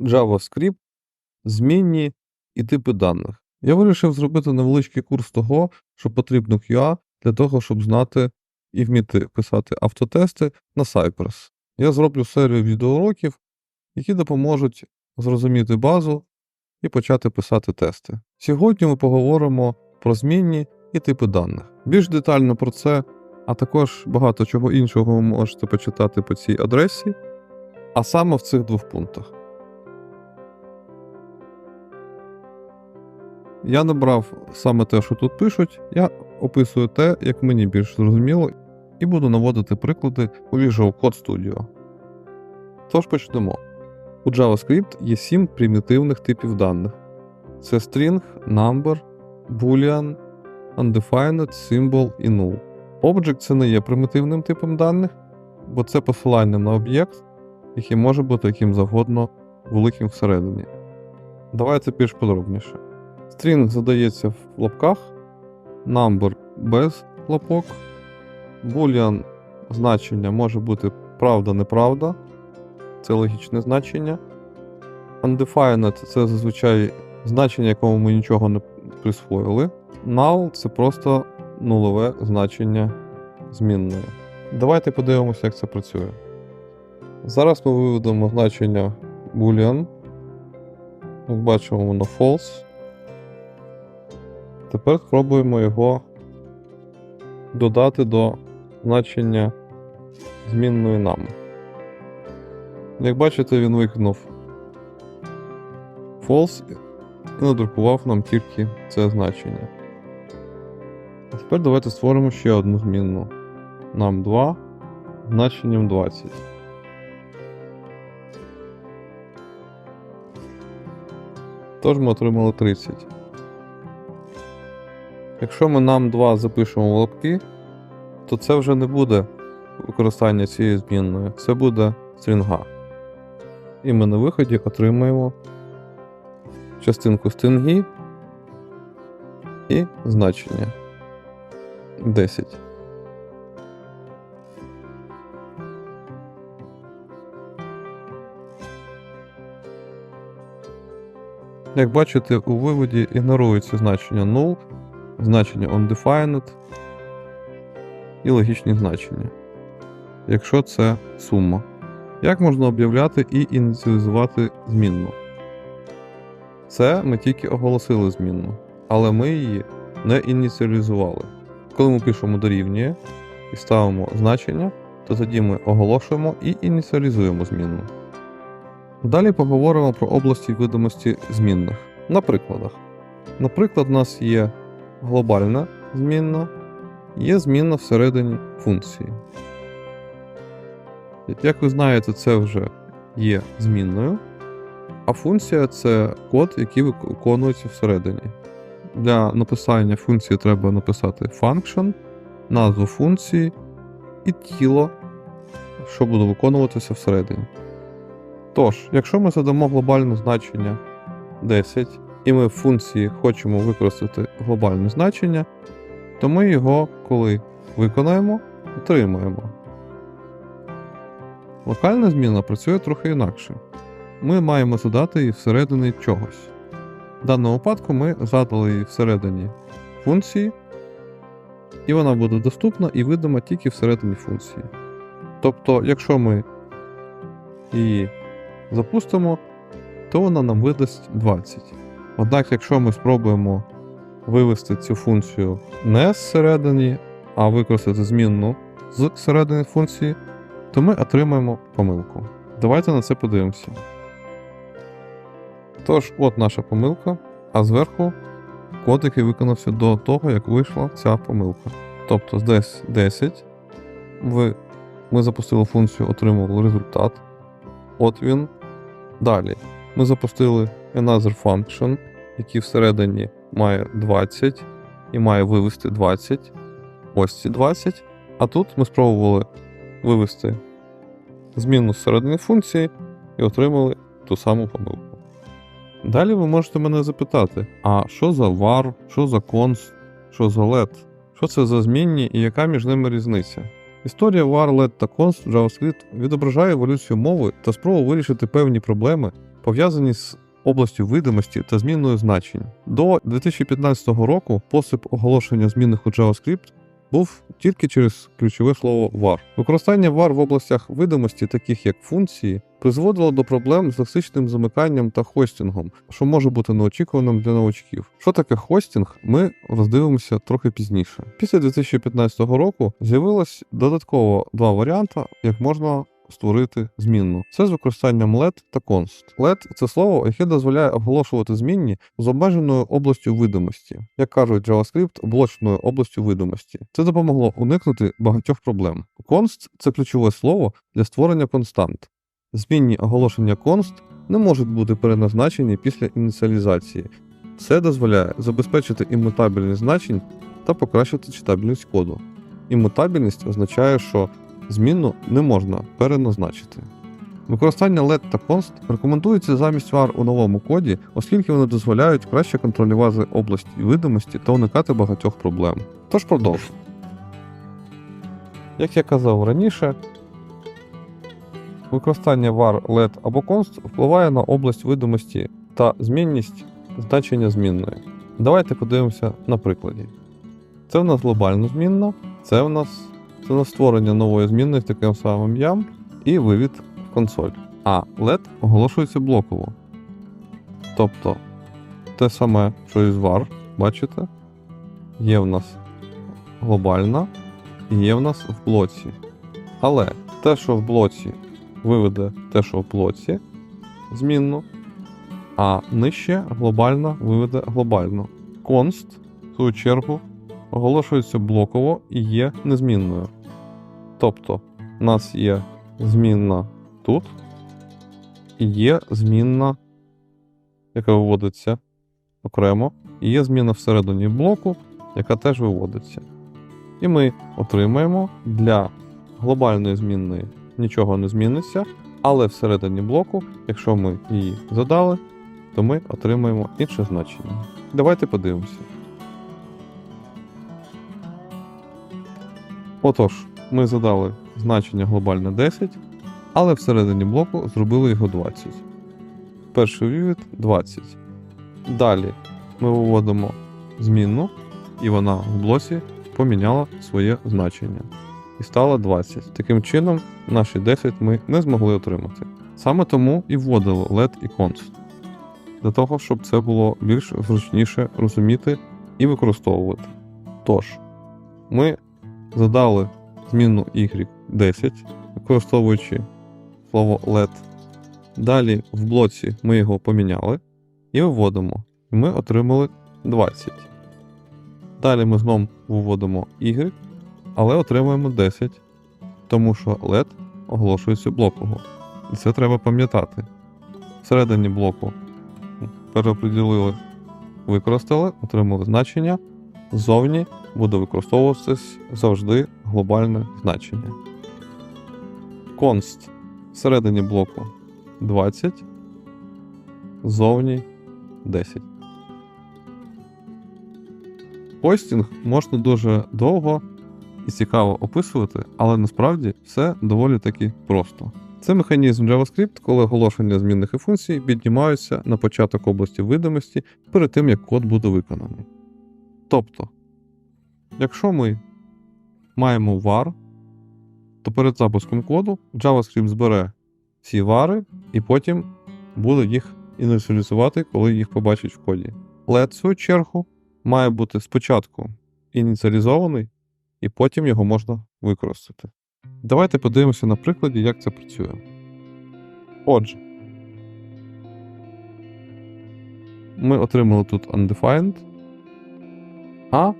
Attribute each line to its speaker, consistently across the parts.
Speaker 1: JavaScript, змінні і типи даних. Я вирішив зробити невеличкий курс того, що потрібно QA для того, щоб знати і вміти писати автотести на Cypress. Я зроблю серію відеоуроків, які допоможуть зрозуміти базу і почати писати тести. Сьогодні ми поговоримо про змінні і типи даних. Більш детально про це, а також багато чого іншого ви можете почитати по цій адресі, а саме в цих двох пунктах. Я не брав саме те, що тут пишуть, я описую те, як мені більш зрозуміло, і буду наводити приклади у Visual Code Studio. Тож почнемо. У JavaScript є сім примітивних типів даних: це string, number, boolean, undefined, symbol і null. Object це не є примітивним типом даних, бо це посилання на об'єкт, який може бути яким завгодно великим всередині. Давайте більш подробніше. String задається в лапках, number без лапок, boolean значення може бути правда-неправда, це логічне значення. Undefined це зазвичай значення, якому ми нічого не присвоїли. Null це просто нулове значення змінної. Давайте подивимося, як це працює. Зараз ми виведемо значення boolean. Як бачимо, воно false. Тепер спробуємо його додати до значення змінної нам. Як бачите, він виконав false і надрукував нам тільки це значення. А тепер давайте створимо ще одну змінну. Нам 2 значенням 20. Тож ми отримали 30. Якщо ми нам 2 запишемо в лапки, то це вже не буде використання цієї змінної, це буде стрінга. І ми на виході отримаємо частинку стрінги і значення 10. Як бачите, у виводі ігнорується значення null, значення undefined і логічні значення, якщо це сума. Як можна об'являти і ініціалізувати змінну? Це ми тільки оголосили змінну, але ми її не ініціалізували. Коли ми пишемо дорівнює і ставимо значення, то тоді ми оголошуємо і ініціалізуємо змінну. Далі поговоримо про області відомості змінних на прикладах. Наприклад, у нас є глобальна змінна, є змінна всередині функції. Як ви знаєте, це вже є змінною, а функція це код, який виконується всередині. Для написання функції треба написати function, назву функції і тіло, що буде виконуватися всередині. Тож, якщо ми задамо глобальне значення 10, і ми в функції хочемо використати глобальне значення, то ми його, коли виконаємо, отримаємо. Локальна зміна працює трохи інакше. Ми маємо задати її всередині чогось. В даному випадку ми задали її всередині функції, і вона буде доступна і видима тільки всередині функції. Тобто, якщо ми її запустимо, то вона нам видасть 20. Однак, якщо ми спробуємо вивести цю функцію не зсередині, а використати змінну з середини функції, то ми отримаємо помилку. Давайте на це подивимося. Тож, от наша помилка, а зверху код, який виконався до того, як вийшла ця помилка. Тобто десь 10. Ви, Ми запустили функцію, отримували результат. От він. Далі. Ми запустили another function, який всередині має 20 і має вивести 20. Ось ці 20. А тут ми спробували вивести зміну зсередини функції і отримали ту саму помилку. Далі ви можете мене запитати: а що за var, що за const, що за let? Що це за змінні і яка між ними різниця? Історія var, let та const JavaScript відображає еволюцію мови та спробу вирішити певні проблеми, пов'язані з областю видимості та зміною значень. До 2015 року спосіб оголошення змінних у JavaScript був тільки через ключове слово var. Використання var в областях видимості, таких як функції, призводило до проблем з лексичним замиканням та хостингом, що може бути неочікуваним для новачків. Що таке хостинг, ми роздивимося трохи пізніше. Після 2015 року з'явилось додатково два варіанти, як можна створити змінну. Це з використанням LED та const. LED – це слово, яке дозволяє оголошувати змінні з обмеженою областю видимості, як кажуть JavaScript, блочною областю видимості. Це допомогло уникнути багатьох проблем. Const – це ключове слово для створення констант. Змінні оголошення const не можуть бути переназначені після ініціалізації. Це дозволяє забезпечити імутабельність значень та покращити читабельність коду. Імутабельність означає, що змінну не можна переназначити. Використання LED та const рекомендується замість var у новому коді, оскільки вони дозволяють краще контролювати область видимості та уникати багатьох проблем. Тож продовжуємо. Як я казав раніше, використання var, LED або const впливає на область видимості та змінність значення змінної. Давайте подивимося на прикладі. Це в нас глобальна змінна, це в нас це на створення нової змінної з таким самим ям і вивід в консоль. А LED оголошується блоково. Тобто те саме, що і з var, бачите, є в нас глобальна і є в нас в блоці. Але те, що в блоці виведе те, що в блоці, змінну, а нижче глобальна виведе глобальну. Const, в свою чергу, оголошується блоково і є незмінною. Тобто, у нас є змінна тут, і є змінна, яка виводиться окремо, і є зміна всередині блоку, яка теж виводиться. І ми отримаємо для глобальної змінної нічого не зміниться, але всередині блоку, якщо ми її задали, то ми отримаємо інше значення. Давайте подивимося. Отож, ми задали значення глобальне 10, але всередині блоку зробили його 20. Перший вивід 20. Далі ми виводимо змінну, і вона в блоці поміняла своє значення. І стало 20. Таким чином, наші 10 ми не змогли отримати. Саме тому і вводили LED і const. Для того, щоб це було більш зручніше розуміти і використовувати. Тож, ми задали змінну y10, використовуючи слово LED. Далі в блоці ми його поміняли і виводимо. Ми отримали 20. Далі ми знову виводимо y, але отримуємо 10, тому що LED оголошується блоково. І це треба пам'ятати. Всередині блоку переоприділили, використали, отримали значення. Ззовні буде використовуватись завжди глобальне значення. Const всередині блоку 20, ззовні 10. Хостінг можна дуже довго і цікаво описувати, але насправді все доволі таки просто. Це механізм JavaScript, коли оголошення змінних і функцій піднімаються на початок області видимості перед тим, як код буде виконаний. Тобто, якщо ми маємо var, то перед запуском коду JavaScript збере ці вари і потім буде їх ініціалізувати, коли їх побачить в коді. LED, в свою чергу, має бути спочатку ініціалізований, і потім його можна використати. Давайте подивимося на прикладі, як це працює. Отже, ми отримали тут undefined, а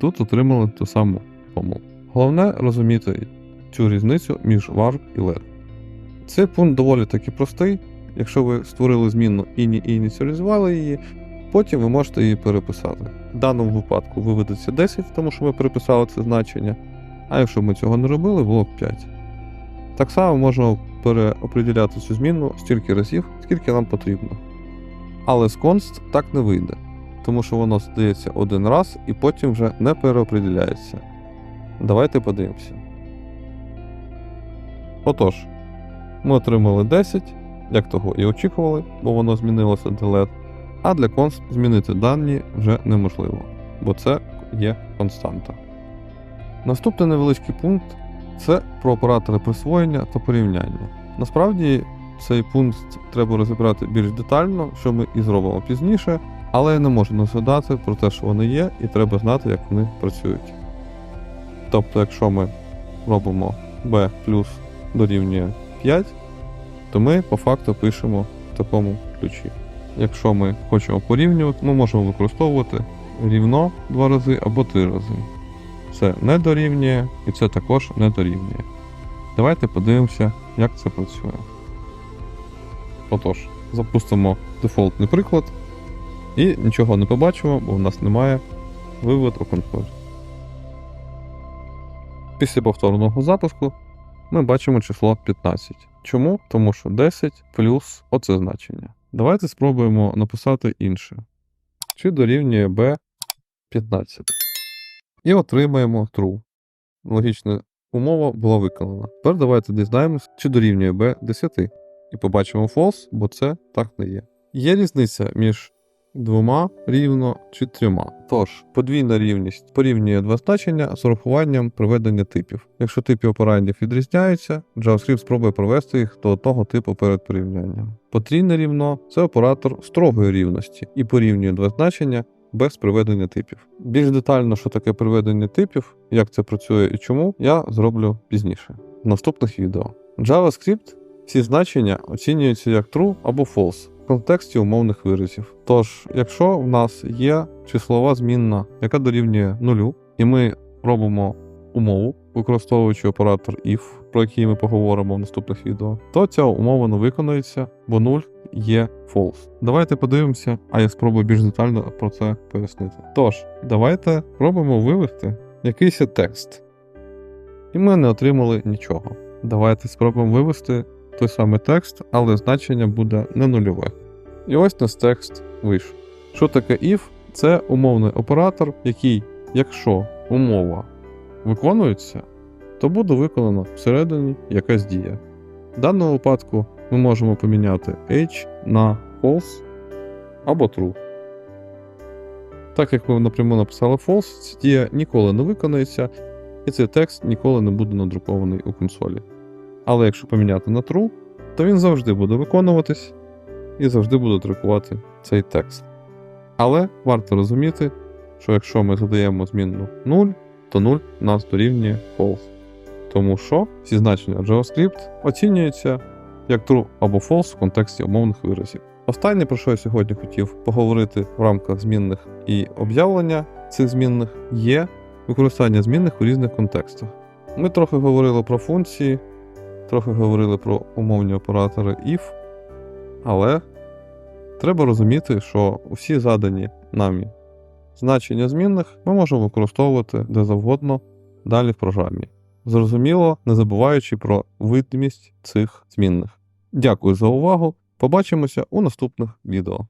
Speaker 1: тут отримали ту саму помилку. Головне розуміти цю різницю між var і LED. Цей пункт доволі таки простий. Якщо ви створили змінну і ініціалізували її, потім ви можете її переписати. В даному випадку виведеться 10, тому що ми переписали це значення. А якщо ми цього не робили, було б 5. Так само можемо переопределяти цю змінну стільки разів, скільки нам потрібно. Але з const так не вийде, тому що воно здається один раз і потім вже не переопределяється. Давайте подивимося. Отож, ми отримали 10, як того і очікували, бо воно змінилося delete, а для const змінити дані вже неможливо, бо це є константа. Наступний невеличкий пункт це про оператори присвоєння та порівняння. Насправді цей пункт треба розібрати більш детально, що ми і зробимо пізніше, але я не можу не згадати про те, що вони є, і треба знати, як вони працюють. Тобто, якщо ми робимо b плюс дорівнює 5, то ми по факту пишемо в такому ключі. Якщо ми хочемо порівнювати, ми можемо використовувати рівно два рази або три рази. Це не дорівнює, і це також не дорівнює. Давайте подивимося, як це працює. Отож, запустимо дефолтний приклад і нічого не побачимо, бо в нас немає вивод у консоль. Після повторного запуску ми бачимо число 15. Чому? Тому що 10 плюс оце значення. Давайте спробуємо написати інше. Чи дорівнює b 15. І отримаємо true. Логічна умова була виконана. Тепер давайте дізнаємось, чи дорівнює b 10. І побачимо false, бо це так не є. Є різниця між двома рівно чи трьома. Тож, подвійна рівність порівнює два значення з урахуванням приведення типів. Якщо типи операндів відрізняються, JavaScript спробує провести їх до одного типу перед порівнянням. Потрійне рівно це оператор строгої рівності і порівнює два значення без приведення типів. Більш детально, що таке приведення типів, як це працює і чому, я зроблю пізніше в наступних відео. JavaScript всі значення оцінюються як true або false контексті умовних виразів. Тож, якщо в нас є числова змінна, яка дорівнює нулю, і ми робимо умову, використовуючи оператор if, про який ми поговоримо в наступних відео, то ця умова не виконується, бо 0 є false. Давайте подивимося, а я спробую більш детально про це пояснити. Тож, давайте спробуємо вивести якийсь текст. І ми не отримали нічого. Давайте спробуємо вивести той самий текст, але значення буде не нульове. І ось наш текст вийшов. Що таке if? Це умовний оператор, який, якщо умова виконується, то буде виконана всередині якась дія. В даному випадку ми можемо поміняти H на false або true. Так як ми напряму написали false, ця дія ніколи не виконується, і цей текст ніколи не буде надрукований у консолі. Але якщо поміняти на true, то він завжди буде виконуватись і завжди буде друкувати цей текст. Але варто розуміти, що якщо ми задаємо змінну 0, то 0 у нас дорівнює false. Тому що всі значення JavaScript оцінюються як true або false в контексті умовних виразів. Останнє, про що я сьогодні хотів поговорити в рамках змінних і об'явлення цих змінних, є використання змінних у різних контекстах. Ми трохи говорили про функції, трохи говорили про умовні оператори if, але треба розуміти, що усі задані нами значення змінних ми можемо використовувати де завгодно далі в програмі. Зрозуміло, не забуваючи про видимість цих змінних. Дякую за увагу. Побачимося у наступних відео.